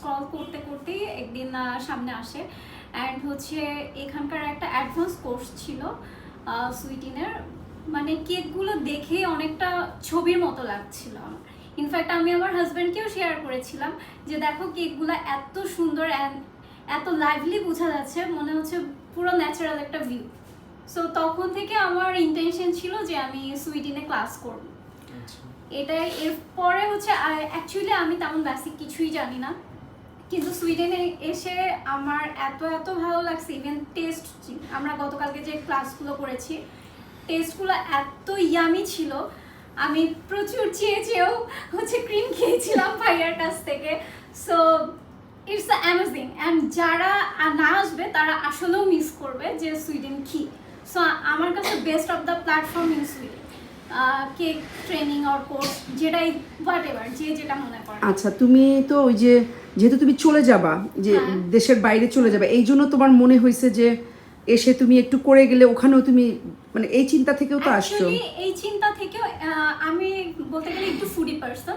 Scroll করতে করতেই একদিন সামনে আসে। অ্যান্ড হচ্ছে এখানকার একটা অ্যাডভান্স কোর্স ছিল সুইটিনের। মানে কেকগুলো দেখে অনেকটা ছবির মতো লাগছিল আমার। ইনফ্যাক্ট আমি আমার হাজব্যান্ডকেও শেয়ার করেছিলাম যে দেখো কেকগুলো এত সুন্দর অ্যান্ড এত লাইভলি বোঝা যাচ্ছে মনে হচ্ছে পুরো ন্যাচারাল একটা ভিউ সো তখন থেকে আমার ইন্টেনশন ছিল যে আমি সুইটিনে ক্লাস করব। এটাই এরপরে হচ্ছে অ্যাকচুয়ালি আমি তেমন বেসিক কিছুই জানি না। কিন্তু সুইডেনে এসে আমার এত এত ভালো লাগছে ইভেন টেস্ট আমরা গতকালকে যে ক্লাসগুলো করেছি টেস্টগুলো এত ইয়ামি ছিল, আমি প্রচুর চেয়ে চেয়েও হচ্ছে ক্রিম খেয়েছিলাম ভাইয়ার কাছ থেকে। So it's the amazing and যারা না আসবে, তারা আসলেও মিস করবে যে সুইডেন কি। সো আমার কাছে best of the platform in Sweden cake training or course যেটাই হোয়াট এভার যে যেটা মনে করে। আচ্ছা তুমি তো ওই যে যেহেতু তুমি চলে যাবা যে হ্যাঁ। দেশের বাইরে চলে যাবে এই জন্য তোমার মনে হয়েছে যে এসে তুমি একটু করে গেলে ওখানেও তুমি মানে এই চিন্তা থেকেও তো আসছো এই চিন্তা থেকেও আমি বলতে গেলে একটু ফুডি পার্সন